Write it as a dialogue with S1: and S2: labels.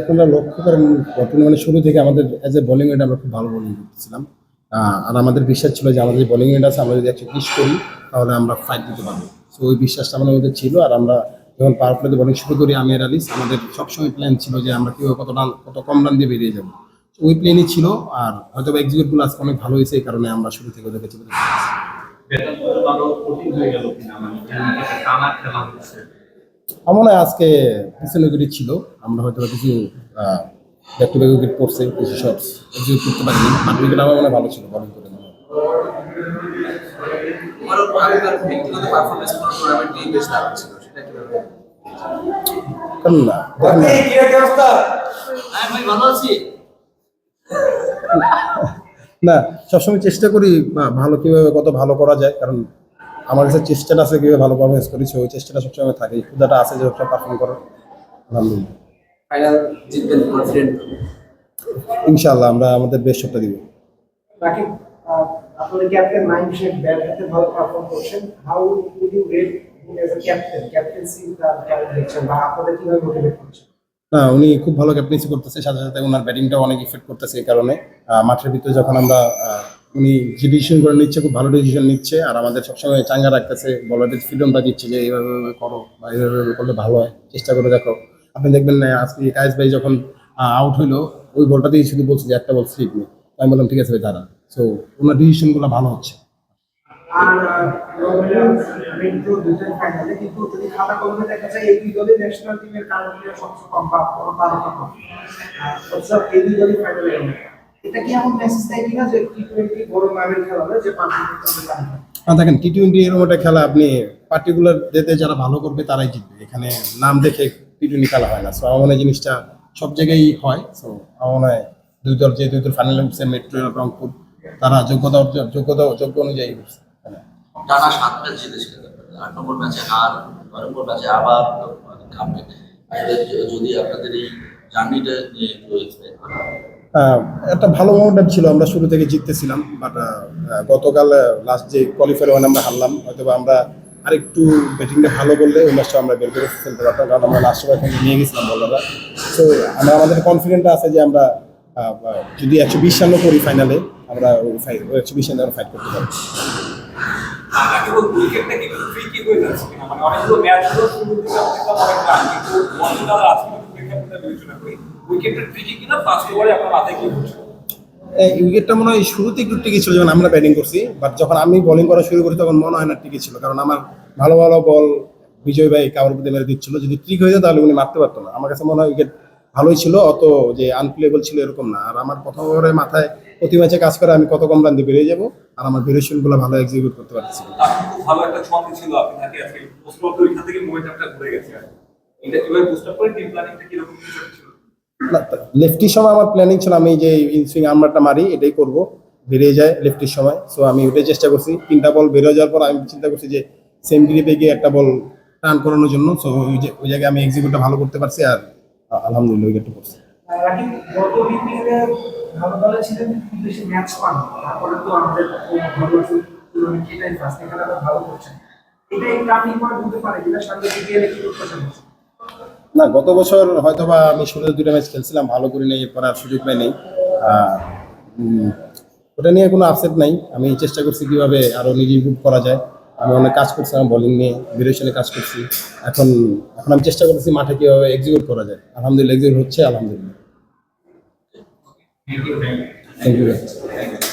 S1: আপনারা লক্ষ্য করেন, বর্তমানে শুরু থেকে আমাদের এজ এ বোলিং উইড আমরা খুব ভালো বোলিং করতেছিলাম। আর আমাদের বিশ্বাস ছিল যে আমাদের বোলিং উইড আছে, আমরা যদি একশো বিশ করি, তাহলে আমরা ফাইট দিতে পারব। তো ওই বিশ্বাসটা আমাদের মধ্যে ছিল। আর আমরা যখন পাওয়ার প্লেতে বোলিং শুরু করি, আমি আলিস, আমাদের সবসময় প্ল্যান ছিল যে আমরা কীভাবে কত রান, কত কম রান দিয়ে বেরিয়ে যাব। ওই প্ল্যানই ছিল। আর হয়তো এক্সিকিউটগুলো আজকে অনেক ভালো হয়েছে, এই কারণে আমরা শুরু থেকে ওদেরকে চেপে আমার মনে হয় আজকে ছিল। আমরা হয়তো কিছু ব্যাক টু ব্যাক উইকেট পড়ছে, কিছু শটস করতে পারিনি। উইকেট আমার মনে ভালো ছিল বলিং করে না না। সবসময় চেষ্টা করি ভালো কীভাবে কত ভালো করা যায়, কারণ আমার কাছে চেষ্টাটা আছে কীভাবে ভালো পারফরমেন্স করেছি ওই চেষ্টাটা সবসময় থাকে ক্ষুদাটা আছে যে সবসময় পারফর্ম করার আলহামদুলিল্লাহ।
S2: ফাইনাল জিতবেন কনফিডেন্ট
S1: ইনশাআল্লাহ আমরা আমাদের বেস্ট শটটা দিব।
S3: আহ, ক্যাপ্টেন মাইন্ড শেখ ব্যাট হাতে ভালো পারফর্ম করছেন। How would you rate as a captain captaincy কেমন দেখছেন বা আপনাদের কীভাবে মোটিভেট করছেন?
S1: না উনি খুব ভালো ক্যাপ্টেন্সি করতেছে সাথে সাথে ওনার ব্যাটিংটাও অনেক ইফেক্ট করতেছে এই কারণে। মাঠের ভিতরে যখন আমরা উনি যে ডিসিশন করে নিচ্ছে, খুব ভালো ডিসিশন নিচ্ছে। আর আমাদের সবসময় চাঙ্গা রাখতেছে, বলারদের ফ্রিডমটা দিচ্ছে যে এইভাবে করো বা এইভাবে করলে ভালো হয়। চেষ্টা করে দেখো। আপনি দেখবেন না, আজকে কায়েস ভাই যখন আউট হইল, ওই বলটাতেই শুধু বলছে যে একটা বল স্লিপ নেই আমি বললাম, ঠিক আছে ভাই সো ওনার ডিসিশনগুলো ভালো হচ্ছে।
S3: আর এটা কি এমন মেসেজ দেয় কিনা যে টি টোয়েন্টি বড় নামের খেলা না যে পার্টিকে
S1: না দেখেন টি টোয়েন্টি এরকম একটা খেলা আপনি পার্টিকুলার ডেতে যারা ভালো করবে তারাই জিতবে। এখানে নাম দেখে টি টোয়েন্টি খেলা হয় না। সো আমার মনে জিনিসটা সব জায়গায় হয়। সো আমার মনে হয় দুই দল যে দুই দল ফাইনাল উঠছে মেট্রো রংপুর তারা যোগ্যতা অর্জন যোগ্যতা যোগ্য অনুযায়ী।
S2: টানা সাত ম্যাচ আট নম্বর ম্যাচে হার নয় নম্বর ম্যাচে আবার কামবে যদি আপনাদের এই জার্নিটা নিয়ে একটু করেন।
S1: একটা ভালো মোমেন্টাম ছিল, আমরা শুরু থেকে জিততেছিলাম বাট গতকাল লাস্ট যে কোয়ালিফায়ার ওয়ান আমরা হারলাম হয়তো আমরা আরেকটু ব্যাটিংটা ভালো করলে ওই ম্যাচটা আমরা বের করে ফেলতে পারতাম, কারণ আমরা লাস্ট ওভার নিয়ে গেছিলাম বলাররা সো আমরা, আমাদের কনফিডেন্ট আছে যে আমরা যদি একশো বিশ রানও করি ফাইনালে আমরা ওই একশো বিশ রানে ফাইট করতে পারব।
S4: মানে অনেকগুলো ম্যাচ হলো শুরুর দিকে আমরা দেখলাম অনেক রান কিন্তু মজাদার আজকে কিন্তু প্রেক্ষাপটে বিবেচনা ট্রিকি কিনা ফার্স্ট ওভারে আপনার মাথায় কি
S1: উইকেটটা মনে হয় শুরুতে একটু টিকে ছিল যখন আমরা ব্যাটিং করছি বাট যখন আমি বোলিং করা শুরু করি তখন মনে হয় না টিকে ছিল কারণ আমার ভালো ভালো বল বিজয় ভাই কাবার প্রতি মেরে দিচ্ছিল। যদি ঠিক হয়ে যায় তাহলে উনি মারতে পারতো না। আমার কাছে মনে হয় উইকেট ভালোই ছিল অত যে আনপ্লেবল ছিল এরকম না। আর আমার প্রথম ওভারে মাথায় প্রতি ম্যাচে কাজ করে আমি কত কম রান দিয়ে বেরিয়ে যাব আর আমার ভেরিয়েশনগুলো ভালো এক্সিকিউট করতে পারছি
S4: ভালো একটা ছন্দ ছিল আপনি থাকে আজকে থেকে মোমেন্টামটা ঘুরে গেছে এটা কীভাবে আপ করে টিম প্ল্যানিংটা কীরকম কিছু ছিল?
S1: লেফটির সময় আমার প্ল্যানিং ছিল, আমি যে ইনসুইং আর্মারটা মারি, এটাই করব। বেরিয়ে যায় লেফটির সময়। সো আমি ওটাই চেষ্টা করছি। তিনটা বল বেরিয়ে যাওয়ার পর আমি চিন্তা করছি যে সেম গ্রিপে গিয়ে একটা বল রান করানোর জন্য। সো ওই ওই জায়গায় আমি এক্সিকিউটটা ভালো করতে পারছি আর আলহামদুলিল্লাহ উইকেটটা করছি।
S3: ভালো পারে যেটা সামনে করতে
S1: না গত বছর হয়তো বা আমি শুরুতে দুটো ম্যাচ খেলছিলাম ভালো করে নেই এরপর আর সুযোগ পাইনি আহ, উম, ওটা নিয়ে কোনো আপসেট নাই। আমি চেষ্টা করছি কীভাবে আরও নিজে ইম্প্রুভ করা যায়। আমি অনেক কাজ করছি আমার বোলিং নিয়ে ভেরিয়েশনে কাজ করছি। এখন এখন আমি চেষ্টা করছি মাঠে কীভাবে এক্সিকিউট করা যায়। আলহামদুলিল্লাহ এক্সিকিউট হচ্ছে আলহামদুলিল্লাহ। Thank you